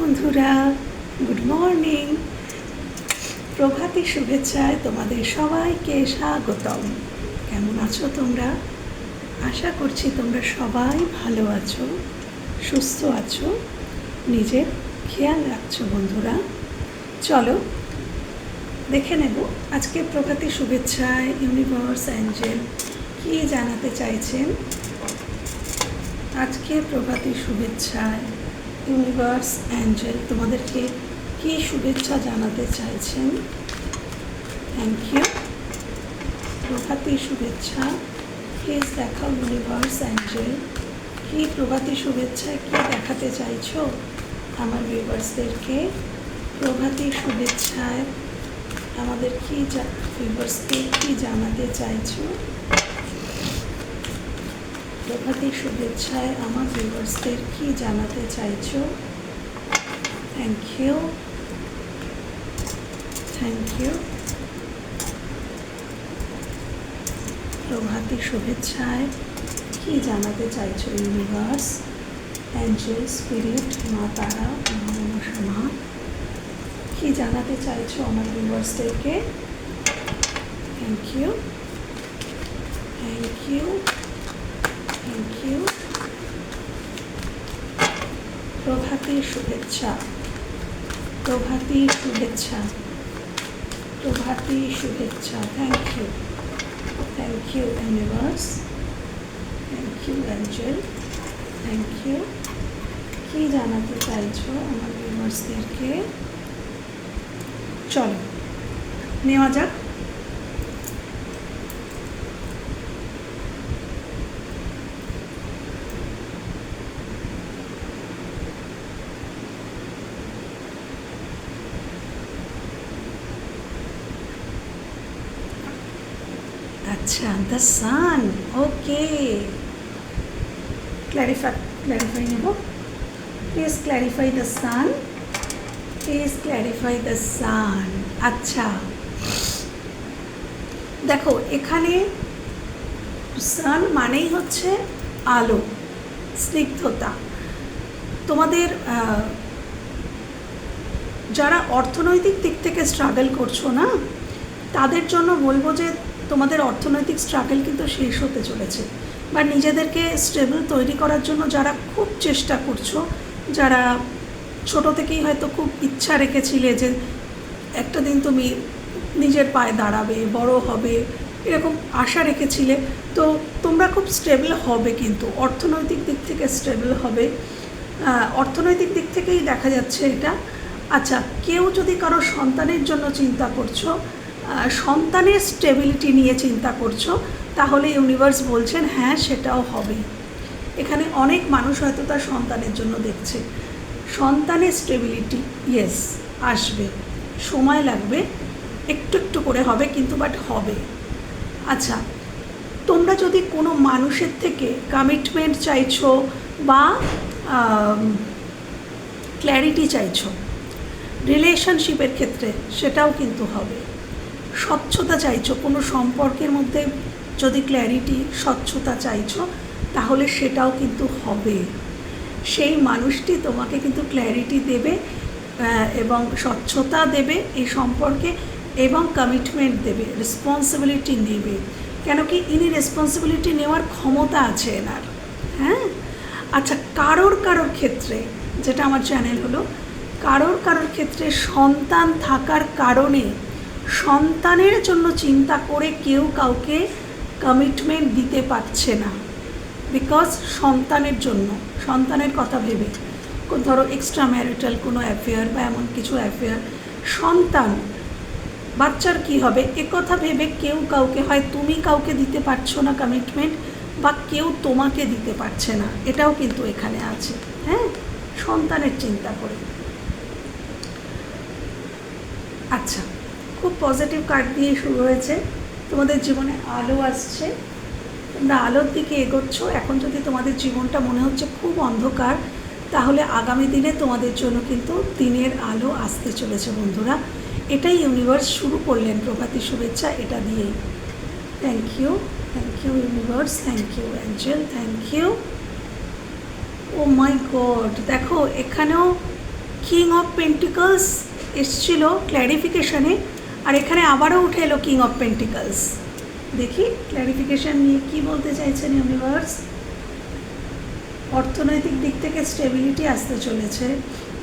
বন্ধুরা good morning প্রভাতী শুভেচ্ছায় তোমাদের সবাইকে স্বাগতম। কেমন আছো তোমরা? আশা করছি তোমরা সবাই ভালো আছো, সুস্থ আছো, নিজের খেয়াল রাখছো বন্ধুরা। চলো, দেখে নেব আজকে প্রভাতী শুভেচ্ছায় ইউনিভার্স অ্যাঞ্জেল কী জানাতে চাইছেন? আজকে প্রভাতী শুভেচ্ছায় ইউনিভার্স অ্যাঞ্জেল, তোমাদেরকে কী শুভেচ্ছা জানাতে চাইছেন? থ্যাংক ইউ প্রভাতী শুভেচ্ছা। প্লিজ দেখাও ইউনিভার্স অ্যাঞ্জেল। কী প্রভাতী শুভেচ্ছা, কী দেখাতে চাইছো আমার ভিউভার্সদেরকে প্রভাতী শুভেচ্ছায় আমাদের কী ভিউভার্সকে কী জানাতে চাইছো? প্রভাতী শুভেচ্ছায় আমার ভিউয়ার্সদের কি জানাতে চাইছো? থ্যাংক ইউ থ্যাংক ইউ প্রভাতী শুভেচ্ছায় কি জানাতে চাইছো ইউনিভার্স অ্যাঞ্জেল স্পিরিট মা, তারা, মা কি জানাতে চাইছো আমার ভিউয়ার্সদেরকে thank you thank you thank you প্রভাতী শুভেচ্ছা। প্রভাতী শুভেচ্ছা। প্রভাতী শুভেচ্ছা। Thank you thank you universe thank you angel thank you কী জানাতে চাইছো আমার ভিউয়ার্সদেরকে চলো, নেওয়া যাক আচ্ছা the sun okay clarify clarify নেব please clarify the sun please clarify the sun আচ্ছা দেখো এখানে সান মানেই হচ্ছে আলো স্নিগ্ধতা তোমাদের যারা অর্থনৈতিক দিক থেকে স্ট্রাগল করছ না তাদের জন্য বলব যে তোমাদের অর্থনৈতিক স্ট্রাগল কিন্তু শেষ হতে চলেছে। বা নিজেদেরকে স্টেবল তৈরি করার জন্য যারা খুব চেষ্টা করছ, যারা ছোট থেকেই হয়তো খুব ইচ্ছা রেখেছিলে যে একটা দিন তুমি নিজের পায়ে দাঁড়াবে, বড় হবে, এরকম আশা রেখেছিলে, তো তোমরা খুব স্টেবল হবে কিন্তু। অর্থনৈতিক দিক থেকে স্টেবল হবে। অর্থনৈতিক দিক থেকেই দেখা যাচ্ছে এটা। আচ্ছা কেউ যদি কারও সন্তানের জন্য চিন্তা করছ সন্তানের স্টেবিলিটি নিয়ে চিন্তা করছ, তাহলে ইউনিভার্স বলছেন হ্যাঁ সেটাও হবে। এখানে অনেক মানুষ হয়তো তার সন্তানের জন্য দেখছে। সন্তানের স্টেবিলিটি ইয়েস আসবে। সময় লাগবে, একটু একটু করে হবে কিন্তু বাট হবে। আচ্ছা তোমরা যদি কোনো মানুষের থেকে কমিটমেন্ট চাইছো বা ক্ল্যারিটি চাইছো রিলেশনশিপের ক্ষেত্রে সেটাও কিন্তু হবে। স্বচ্ছতা চাইছো, কোনো সম্পর্কের মধ্যে যদি ক্ল্যারিটি স্বচ্ছতা চাইছো, তাহলে সেটাও কিন্তু হবে। সেই মানুষটি তোমাকে কিন্তু ক্ল্যারিটি দেবে এবং স্বচ্ছতা দেবে এই সম্পর্কে এবং কমিটমেন্ট দেবে রেসপন্সিবিলিটি নেবে। কেন কি ইনি রেসপন্সিবিলিটি নেওয়ার ক্ষমতা আছে এনার হ্যাঁ? আচ্ছা কারোর কারোর ক্ষেত্রে, যেটা আমার চ্যানেল হলো, কারোর কারোর ক্ষেত্রে সন্তান থাকার কারণে সন্তানের জন্য চিন্তা করে কেউ কাউকে কমিটমেন্ট দিতে পারছে না। বিকজ সন্তানের জন্য, সন্তানের কথা ভেবে। ধরো এক্সট্রা ম্যারিটাল কোনো অ্যাফেয়ার বা এমন কিছু অ্যাফেয়ার সন্তান, বাচ্চার কি হবে? কথা ভেবে কেউ কাউকে, হয় তুমি কাউকে দিতে পারছ না কমিটমেন্ট বা কেউ তোমাকে দিতে পারছে না। এটাও কিন্তু এখানে আছে হ্যাঁ? সন্তানের চিন্তা করে। আচ্ছা খুব পজিটিভ কার্ড দিয়ে শুরু হয়েছে। তোমাদের জীবনে আলো আসছে। তোমরা আলোর দিকে এগোচ্ছ। এখন যদি তোমাদের জীবনটা মনে হচ্ছে খুব অন্ধকার, তাহলে আগামী দিনে তোমাদের জন্য কিন্তু দিনের আলো আসতে চলেছে বন্ধুরা। এটাই ইউনিভার্স শুরু করলেন প্রভাতী শুভেচ্ছা এটা দিয়েই। Thank you thank you universe thank you angel thank you oh my God দেখো, এখানেও কিং অফ পেন্টিকলস এসছিল ক্ল্যারিফিকেশানে আর এখানে আবারও উঠে এলো কিং অফ পেন্টিকলস দেখি ক্ল্যারিফিকেশান নিয়ে কি বলতে চাইছেন ইউনিভার্স অর্থনৈতিক দিক থেকে স্টেবিলিটি আসতে চলেছে,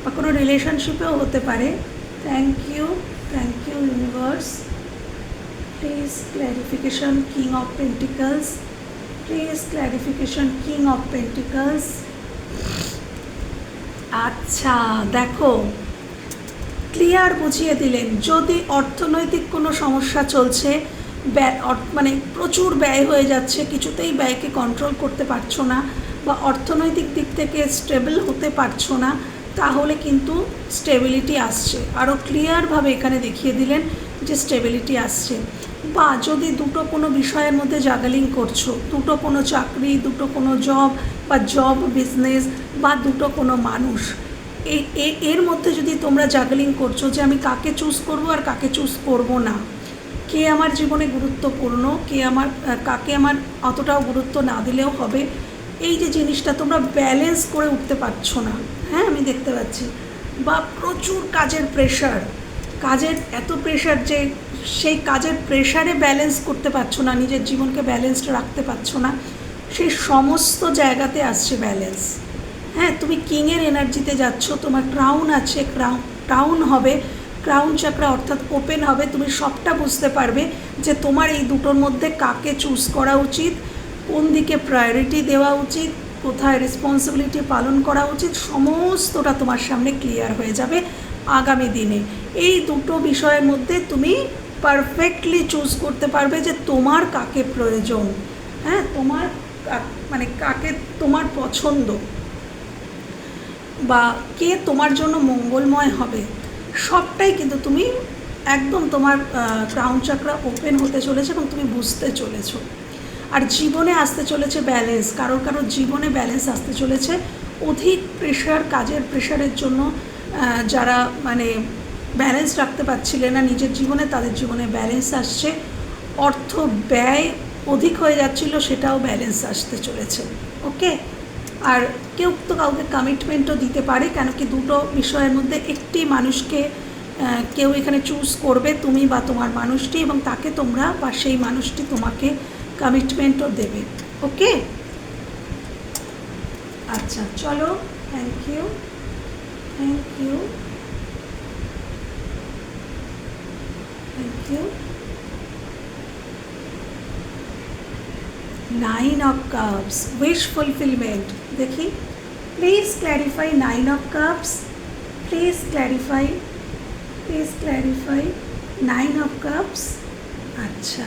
বা কোনো রিলেশনশিপেও হতে পারে। Thank you thank you universe please clarification king of pentacles please clarification king of pentacles আচ্ছা দেখো ক্লিয়ার বুঝিয়ে দিলেন, যদি অর্থনৈতিক কোনো সমস্যা চলছে মানে প্রচুর ব্যয় হয়ে যাচ্ছে, কিছুতেই ব্যয়কে কন্ট্রোল করতে পারছ না বা অর্থনৈতিক দিক থেকে স্টেবল হতে পারছ না, তাহলে কিন্তু স্টেবিলিটি আসছে। আরও ক্লিয়ারভাবে এখানে দেখিয়ে দিলেন যে স্টেবিলিটি আসছে। বা যদি দুটো কোনো বিষয়ের মধ্যে জাগালিং করছ, দুটো কোনো চাকরি, দুটো কোনো জব বা জব বিজনেস বা দুটো কোনো মানুষ এর মধ্যে যদি তোমরা জাগলিং করছ যে আমি কাকে চুজ করব আর কাকে চুজ করব না, কে আমার জীবনে গুরুত্বপূর্ণ, কে আমার কাকে আমার অতটাও গুরুত্ব না দিলেও হবে, এই যে জিনিসটা তোমরা ব্যালেন্স করে উঠতে পারছ না হ্যাঁ আমি দেখতে পাচ্ছি। বা প্রচুর কাজের প্রেশার কাজের এত প্রেশার যে সেই কাজের প্রেশারে ব্যালেন্স করতে পারছ না, নিজের জীবনকে ব্যালেন্সড রাখতে পারছ না, সেই সমস্ত জায়গাতে আসছে ব্যালেন্স হ্যাঁ তুমি কিংয়ের এনার্জিতে যাচ্ছ, তোমার ক্রাউন আছে ক্রাউন ক্রাউন হবে ক্রাউন চাকরা অর্থাৎ ওপেন হবে, তুমি সবটা বুঝতে পারবে যে তোমার এই দুটোর মধ্যে কাকে চুজ করা উচিত, কোন দিকে প্রায়োরিটি দেওয়া উচিত, কোথায় রেসপন্সিবিলিটি পালন করা উচিত, সমস্তটা তোমার সামনে ক্লিয়ার হয়ে যাবে আগামী দিনে। এই দুটো বিষয়ের মধ্যে তুমি পারফেক্টলি চুজ করতে পারবে যে তোমার কাকে প্রয়োজন হ্যাঁ তোমার মানে কাকে তোমার পছন্দ। বা কে তোমার জন্য মঙ্গলময় হবে, সবটাই কিন্তু তুমি একদম তোমার ক্রাউন চাকরা ওপেন হতে চলেছে এবং তুমি বুঝতে চলেছো। আর জীবনে আসতে চলেছে ব্যালেন্স কারোর কারোর জীবনে ব্যালেন্স আসতে চলেছে অধিক প্রেশার কাজের প্রেশারের জন্য যারা মানে ব্যালেন্স রাখতে পারছিলেন না, নিজের জীবনে তাদের জীবনে ব্যালেন্স আসছে। অর্থ ব্যয় অধিক হয়ে যাচ্ছিল, সেটাও ব্যালেন্স আসতে চলেছে ওকে আর কেউ তো কাউকে কমিটমেন্টও দিতে পারে কেন কি দুটো বিষয়ের মধ্যে একটি মানুষকে কেউ এখানে চুজ করবে তুমি বা তোমার মানুষটি এবং তাকে তোমরা বা সেই মানুষটি তোমাকে কমিটমেন্টও দেবে। ওকে আচ্ছা চলো thank you thank you thank you nine of cups wish fulfilment দেখি please clarify nine of cups please clarify please clarify nine of cups আচ্ছা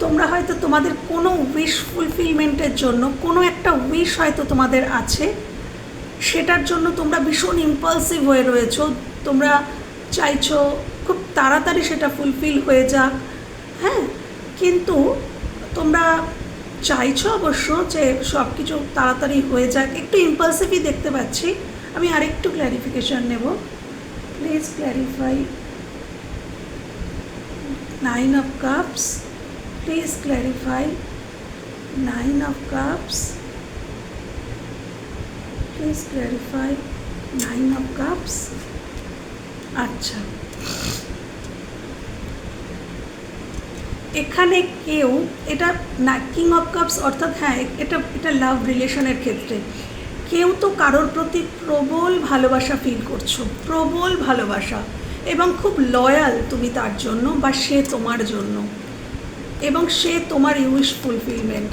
তোমরা হয়তো তোমাদের কোনো উইশ ফুলফিলমেন্টের জন্য, কোনো একটা উইশ হয়তো তোমাদের আছে। সেটার জন্য তোমরা ভীষণ ইম্পালসিভ হয়ে রয়েছো। তোমরা চাইছো খুব তাড়াতাড়ি সেটা ফুলফিল হয়ে যাক। হ্যাঁ কিন্তু তোমরা চাইছো অবশ্য যে সব কিছু তাড়াতাড়ি হয়ে যাক। একটু ইম্পালসিভই দেখতে পাচ্ছি। আমি আরেকটু ক্ল্যারিফিকেশান নেব। Please clarify nine of cups please clarify nine of cups please clarify nine of cups আচ্ছা। এখানে কেউ এটা না কিং অফ কাপস অর্থাৎ হ্যাঁ এটা এটা লাভ রিলেশনের ক্ষেত্রে। কেউ তো কারোর প্রতি প্রবল ভালোবাসা ফিল করছ, প্রবল ভালোবাসা, এবং খুব লয়াল তুমি তার জন্য বা সে তোমার জন্য, এবং সে তোমার ইউইশ ফুলফিলমেন্ট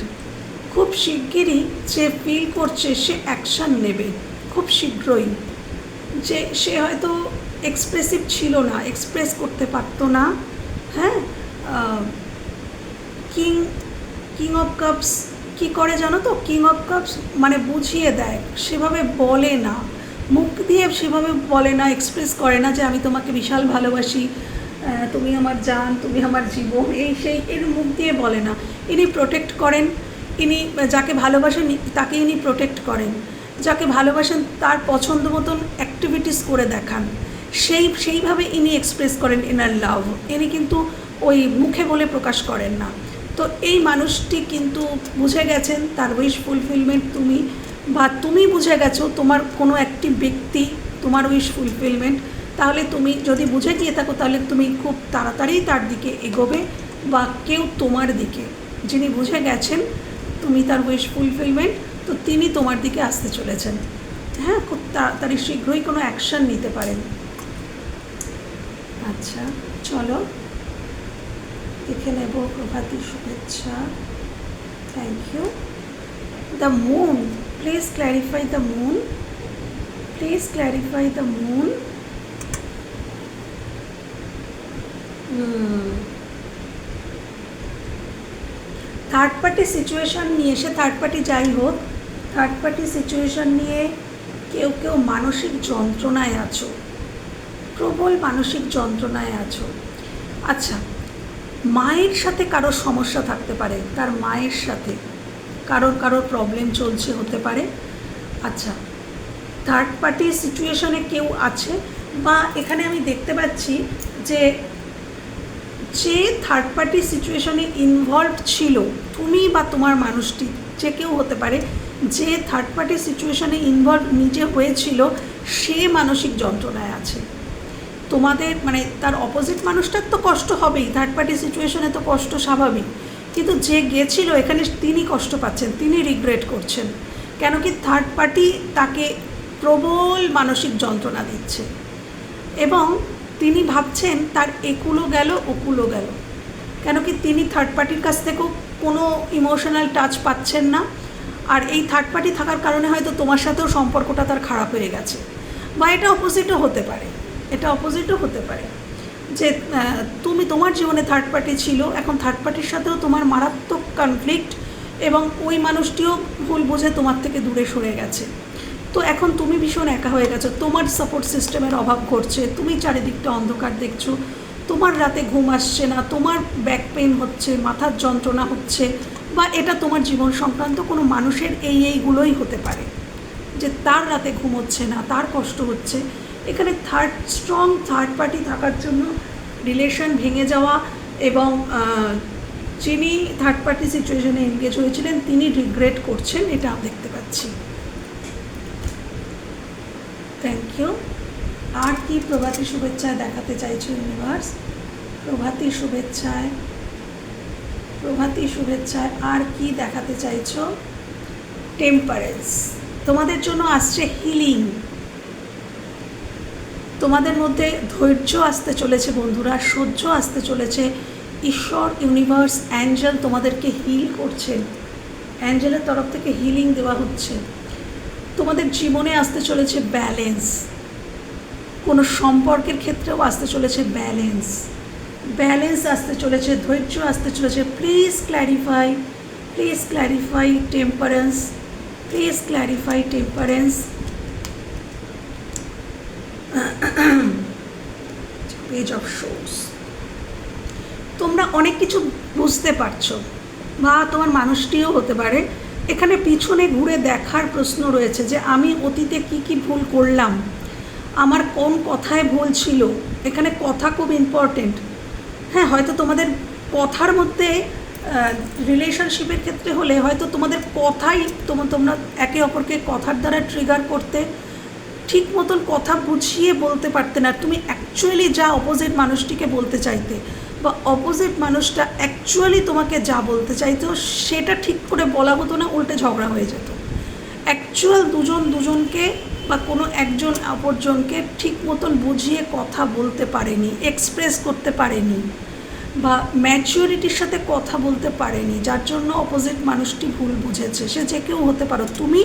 খুব শিগগিরই যে ফিল করছে, সে অ্যাকশান নেবে, খুব শীঘ্রই। যে, সে হয়তো এক্সপ্রেসিভ ছিল না এক্সপ্রেস করতে পারতো না হ্যাঁ কিং কিং অফ কাপস কি করে জানো তো? কিং অফ কাপস মানে বুঝিয়ে দেয়, সেভাবে বলে না। মুখ দিয়ে সেভাবে বলে না এক্সপ্রেস করে না যে আমি তোমাকে বিশাল ভালোবাসি তুমি আমার জান, তুমি আমার জীবন, এই সেই, এর মুখ দিয়ে বলে না। ইনি প্রোটেক্ট করেন, ইনি যাকে ভালোবাসেন, তাকে ইনি প্রোটেক্ট করেন। যাকে ভালোবাসেন, তার পছন্দ মতন অ্যাক্টিভিটিস করে দেখান। সেই, সেইভাবে ইনি এক্সপ্রেস করেন এনার লাভ ইনি কিন্তু ওই মুখে বলে প্রকাশ করেন না। তো এই মানুষটি কিন্তু বুঝে গেছেন, তার উইশ ফুলফিলমেন্ট তুমি, বা তুমি বুঝে গেছো তোমার কোনো একটি ব্যক্তি তোমার উইশ ফুলফিলমেন্ট তাহলে তুমি যদি বুঝে গিয়ে থাকো তাহলে তুমি খুব তাড়াতাড়ি তার দিকে এগোবে বা কেউ তোমার দিকে। যিনি বুঝে গেছেন তুমি তার উইশ ফুলফিলমেন্ট তো তিনি তোমার দিকে আসতে চলেছেন। হ্যাঁ খুব তাড়াতাড়ি শীঘ্রই কোনো অ্যাকশন নিতে পারেন। আচ্ছা চলো। দেখে নেব প্রভাতী শুভেচ্ছা। Thank you the moon please clarify the moon please clarify the moon third party situation নিয়ে, সে থার্ড পার্টি যাই হোক থার্ড পার্টি সিচুয়েশান নিয়ে কেউ কেউ মানসিক যন্ত্রণায় আছো। প্রবল মানসিক যন্ত্রণায় আছো। আচ্ছা মায়ের সাথে কারোর সমস্যা থাকতে পারে, তার মায়ের সাথে কারোর কারোর প্রবলেম চলছে হতে পারে। আচ্ছা থার্ড পার্টি সিচুয়েশনে কেউ আছে? বা এখানে আমি দেখতে পাচ্ছি যে যে থার্ড পার্টি সিচুয়েশনে ইনভলভ ছিল, তুমি বা তোমার মানুষটি, যে কেউ হতে পারে, যে থার্ড পার্টি সিচুয়েশনে ইনভলভ নিজে হয়েছিল, সে মানসিক যন্ত্রণায় আছে। তোমাদের মানে তার অপোজিট মানুষটার তো কষ্ট হবেই থার্ড পার্টি সিচুয়েশনে তো কষ্ট স্বাভাবিক। কিন্তু যে গেছিল, এখানে তিনি কষ্ট পাচ্ছেন, তিনি রিগ্রেট করছেন। কেন কি থার্ড পার্টি তাকে প্রবল মানসিক যন্ত্রণা দিচ্ছে। এবং তিনি ভাবছেন তার একুলো গেল ওকুলো গেল। কেন কি তিনি থার্ড পার্টির কাছ থেকেও কোনো ইমোশনাল টাচ পাচ্ছেন না। আর এই থার্ড পার্টি থাকার কারণে হয়তো তোমার সাথেও সম্পর্কটা তার খারাপ হয়ে গেছে। বা এটা অপোজিটও হতে পারে। এটা অপোজিটও হতে পারে। যে তুমি তোমার জীবনে থার্ড পার্টি ছিল, এখন থার্ড পার্টির সাথেও তোমার মারাত্মক কনফ্লিক্ট এবং ওই মানুষটিও ভুল বুঝে তোমার থেকে দূরে সরে গেছে। তো এখন তুমি ভীষণ একা হয়ে গেছো। তোমার সাপোর্ট সিস্টেমের অভাব ঘটছে, তুমি চারিদিকটা অন্ধকার দেখছ। তোমার রাতে ঘুম আসছে না, তোমার ব্যাক পেন হচ্ছে, মাথার যন্ত্রণা হচ্ছে বা এটা তোমার জীবন সংক্রান্ত কোনো মানুষের এই এইগুলোই হতে পারে। যে তার রাতে ঘুম হচ্ছে না, তার কষ্ট হচ্ছে এখানে থার্ড স্ট্রং থার্ড পার্টি থাকার জন্য রিলেশন ভেঙে যাওয়া এবং যিনি থার্ড পার্টি সিচুয়েশনে এনগেজ হয়েছিলেন, তিনি রিগ্রেট করছেন, এটা দেখতে পাচ্ছি। থ্যাংক ইউ আর কি প্রভাতী শুভেচ্ছায় দেখাতে চাইছো ইউনিভার্স প্রভাতী শুভেচ্ছায় প্রভাতী শুভেচ্ছায় আর কি দেখাতে চাইছো? টেম্পারেন্স তোমাদের জন্য আসছে হিলিং তোমাদের মধ্যে ধৈর্য আসতে চলেছে, বন্ধুরা, সহ্য আসতে চলেছে। ঈশ্বর ইউনিভার্স অ্যাঞ্জেল তোমাদেরকে হিল করছেন অ্যাঞ্জেলের তরফ থেকে হিলিং দেওয়া হচ্ছে। তোমাদের জীবনে আসতে চলেছে ব্যালেন্স কোনো সম্পর্কের ক্ষেত্রেও আসতে চলেছে ব্যালেন্স ব্যালেন্স আসতে চলেছে, ধৈর্য আসতে চলেছে। Please clarify please clarify temperance please clarify temperance page of shows তোমরা অনেক কিছু বুঝতে পারছ বা তোমার মানুষটিও হতে পারে। এখানে পিছনে ঘুরে দেখার প্রশ্ন রয়েছে যে আমি অতীতে কি কি ভুল করলাম। আমার কোন কথায় ভুল ছিল? এখানে কথা খুব ইম্পর্টেন্ট হ্যাঁ হয়তো তোমাদের কথার মধ্যে রিলেশনশিপের ক্ষেত্রে হলে হয়তো তোমাদের কথাই তোমরা একে অপরকে কথার দ্বারা ট্রিগার করতে ঠিক মতন কথা বুঝিয়ে বলতে পারতে না তুমি অ্যাকচুয়ালি যা অপোজিট মানুষটিকে বলতে চাইতে বা অপোজিট মানুষটা অ্যাকচুয়ালি তোমাকে যা বলতে চাইতো সেটা ঠিক করে বলা হতো না, উল্টে ঝগড়া হয়ে যেত। অ্যাকচুয়াল দুজন দুজনকে বা কোনো একজন অপরজনকে ঠিক মতন বুঝিয়ে কথা বলতে পারেনি এক্সপ্রেস করতে পারেনি বা ম্যাচিউরিটির সাথে কথা বলতে পারেনি, যার জন্য অপোজিট মানুষটি ভুল বুঝেছে। সে যে কেউ হতে পারো, তুমি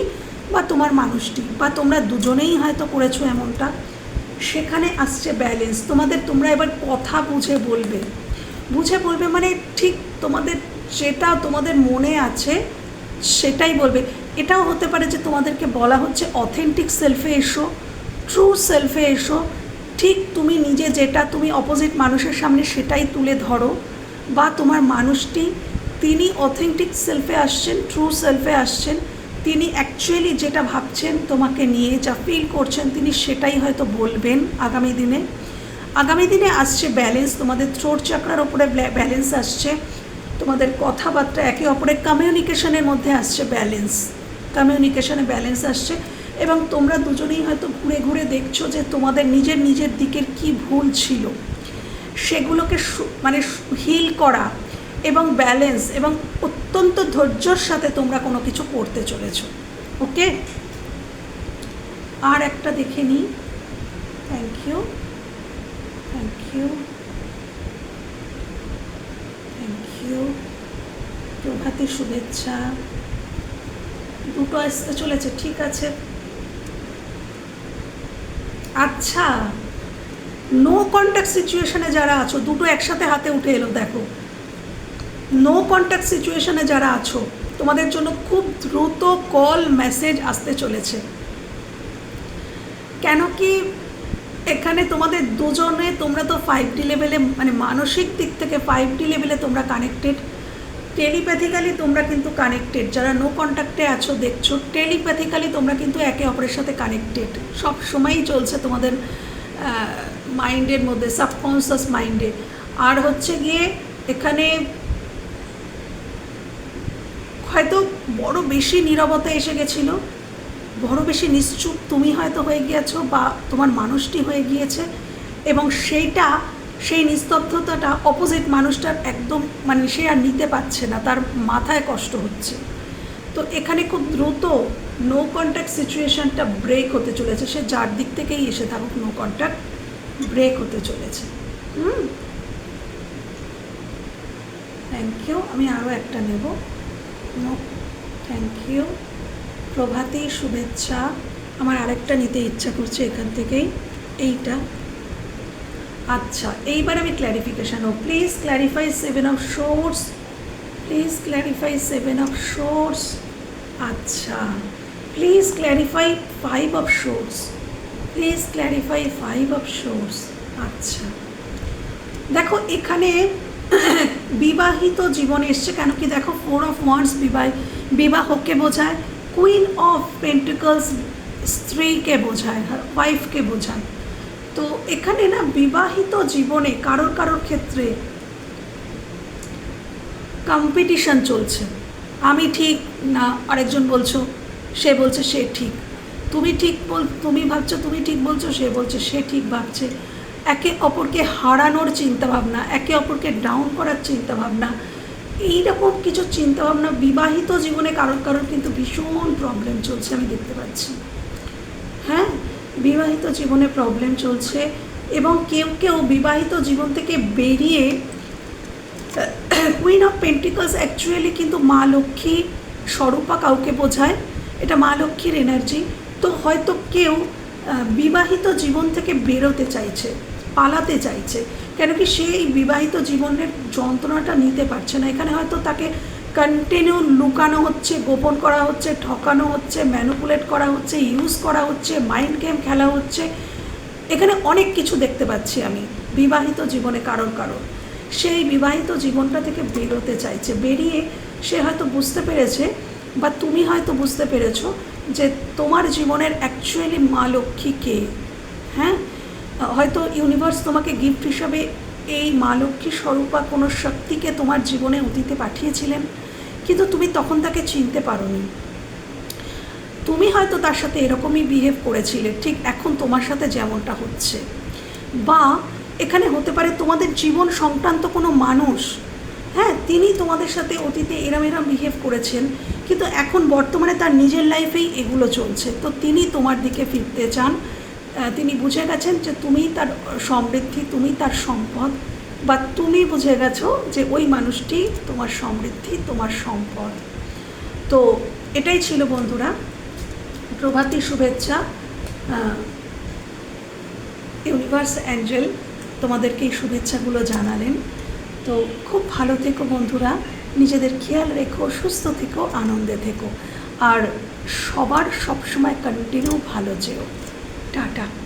বা তোমার মানুষটি, বা তোমরা দুজনেই হয়তো করেছ এমনটা, সেখানে আসছে ব্যালেন্স তোমাদের তোমরা এবার কথা বুঝে বলবে। বুঝে বলবে মানে ঠিক তোমাদের যেটা তোমাদের মনে আছে, সেটাই বলবে। এটাও হতে পারে যে তোমাদেরকে বলা হচ্ছে অথেন্টিক সেলফে এসো ট্রু সেলফে এসো। ঠিক তুমি নিজে যেটা, তুমি অপোজিট মানুষের সামনে সেটাই তুলে ধরো। বা তোমার মানুষটি, তিনি অথেন্টিক সেলফে আসছেন ট্রু সেলফে আসছেন তিনি অ্যাকচুয়ালি যেটা ভাবছেন, তোমাকে নিয়ে যা ফিল করছেন, তিনি সেটাই হয়তো বলবেন আগামী দিনে। আগামী দিনে আসছে ব্যালেন্স তোমাদের থ্রোট চাকরার ওপরে ব্যালেন্স আসছে। তোমাদের কথাবার্তা একে অপরের কমিউনিকেশনের মধ্যে আসছে ব্যালেন্স কমিউনিকেশনে ব্যালেন্স আসছে এবং তোমরা দুজনেই হয়তো ঘুরে ঘুরে দেখছ যে তোমাদের নিজের নিজের দিকের কি ভুল ছিল। সেগুলোকে মানে হিল করা এবং ব্যালেন্স এবং অত্যন্ত ধৈর্যর সাথে তোমরা কোনো কিছু করতে চলেছ। ওকে? আর একটা দেখে নিই thank you thank you thank you প্রভাতী শুভেচ্ছা। দুটো আসতে চলেছে, ঠিক আছে। আচ্ছা নো কন্ট্যাক্ট সিচুয়েশনে যারা আছো, দুটো একসাথে হাতে উঠে এলো, দেখো। নো কন্ট্যাক্ট সিচুয়েশনে যারা আছো, তোমাদের জন্য খুব দ্রুত কল মেসেজ আসতে চলেছে। কেন কি এখানে তোমাদের দুজনে, তোমরা তো ফাইভ ডি লেভেলে মানে মানসিক দিক থেকে ফাইভ ডি লেভেলে তোমরা কানেক্টেড টেলিপ্যাথিক্যালি তোমরা কিন্তু কানেক্টেড যারা নো কন্ট্যাক্টে আছো, দেখছ টেলিপ্যাথিক্যালি তোমরা কিন্তু একে অপরের সাথে কানেক্টেড সব সময়ই চলছে তোমাদের মাইন্ডের মধ্যে সাবকনসিয়াস মাইন্ডে আর হচ্ছে গিয়ে এখানে হয়তো বড় বেশি নীরবতা এসে গেছিল, বড় বেশি নিশ্চুপ তুমি হয়তো হয়ে গিয়েছো বা তোমার মানুষটি হয়ে গিয়েছে এবং সেইটা, সেই নিস্তব্ধতাটা অপোজিট মানুষটার একদম মানে সে আর নিতে পারছে না, তার মাথায় কষ্ট হচ্ছে। তো এখানে খুব দ্রুত নো কন্ট্যাক্ট সিচুয়েশনটা ব্রেক হতে চলেছে, সে যার দিক থেকেই এসে থাকুক নো কন্ট্যাক্ট ব্রেক হতে চলেছে। হুম? থ্যাংক ইউ আমি আরও একটা নেব। নো থ্যাংক ইউ প্রভাতী শুভেচ্ছা। আমার আরেকটা নিতে ইচ্ছা করছে এখান থেকেই। এইটা। আচ্ছা এইবার আমি clarification O please clarify seven of swords please clarify seven of swords আচ্ছা। Please clarify five of swords please clarify five of swords আচ্ছা। দেখো, এখানে বিবাহিত জীবন এসছে কেন কি দেখো ফোর অফ ওয়ান্স বিবাহ বিবাহকে বোঝায়? কুইন অফ পেন্টিকলস স্ত্রীকে বোঝায় ওয়াইফকে বোঝায়। তো এখানে না বিবাহিত জীবনে কারোর কারোর ক্ষেত্রে কম্পিটিশন চলছে। আমি ঠিক না, আরেকজন বলছো, সে বলছে সে ঠিক। তুমি ঠিক বল, তুমি ভাবছ তুমি ঠিক বলছো, সে বলছে সে ঠিক ভাবছে। একে অপরকে হারানোর চিন্তাভাবনা, একে অপরকে ডাউন করার চিন্তাভাবনা, এইরকম কিছু চিন্তাভাবনা বিবাহিত জীবনে কারোর কারোর কিন্তু ভীষণ প্রবলেম চলছে আমি দেখতে পাচ্ছি। হ্যাঁ? বিবাহিত জীবনে প্রবলেম চলছে এবং কেউ কেউ বিবাহিত জীবন থেকে বেরিয়ে কুইন অফ পেন্টিকলস অ্যাকচুয়ালি কিন্তু মা লক্ষ্মী স্বরূপা কাউকে বোঝায়, এটা মা লক্ষ্মীর এনার্জি তো হয়তো কেউ বিবাহিত জীবন থেকে বেরোতে চাইছে। পালাতে চাইছে। কেন কি সে এই বিবাহিত জীবনের যন্ত্রণাটা নিতে পারছে না। এখানে হয়তো তাকে কন্টিনিউ লুকানো হচ্ছে, গোপন করা হচ্ছে, ঠকানো হচ্ছে ম্যানুপুলেট করা হচ্ছে ইউজ করা হচ্ছে মাইন্ড গেম খেলা হচ্ছে। এখানে অনেক কিছু দেখতে পাচ্ছি আমি, বিবাহিত জীবনে কারোর কারোর। সেই বিবাহিত জীবনটা থেকে বেরোতে চাইছে। বেরিয়ে সে হয়তো বুঝতে পেরেছে, বা তুমি হয়তো বুঝতে পেরেছ যে তোমার জীবনের অ্যাকচুয়ালি মা লক্ষ্মী কে? হ্যাঁ? হয়তো ইউনিভার্স তোমাকে গিফট হিসাবে এই মা লক্ষ্মী স্বরূপা কোনো শক্তিকে তোমার জীবনে অতীতে পাঠিয়েছিলেন, কিন্তু তুমি তখন তাকে চিনতে পারোনি। তুমি হয়তো তার সাথে এরকমই বিহেভ করেছিলে, ঠিক এখন তোমার সাথে যেমনটা হচ্ছে। বা এখানে হতে পারে তোমাদের জীবন সংক্রান্ত কোনো মানুষ হ্যাঁ তিনি তোমাদের সাথে অতীতে এরম এরম বিহেভ করেছেন, কিন্তু এখন বর্তমানে তার নিজের লাইফেই এগুলো চলছে। তো তিনি তোমার দিকে ফিরতে চান তিনি বুঝে গেছেন যে তুমি তার সমৃদ্ধি, তুমি তার সম্পদ, বা তুমি বুঝে গেছো যে ওই মানুষটি তোমার সমৃদ্ধি, তোমার সম্পদ। তো এটাই ছিল বন্ধুরা, প্রভাতী শুভেচ্ছা ইউনিভার্স অ্যাঞ্জেল তোমাদেরকে এই শুভেচ্ছাগুলো জানালেন। তো খুব ভালো থেকো বন্ধুরা, নিজেদের খেয়াল রেখো, সুস্থ থেকো, আনন্দে থেকো, আর সবার সবসময় কন্টিনিউ ভালো যেও। টাটা।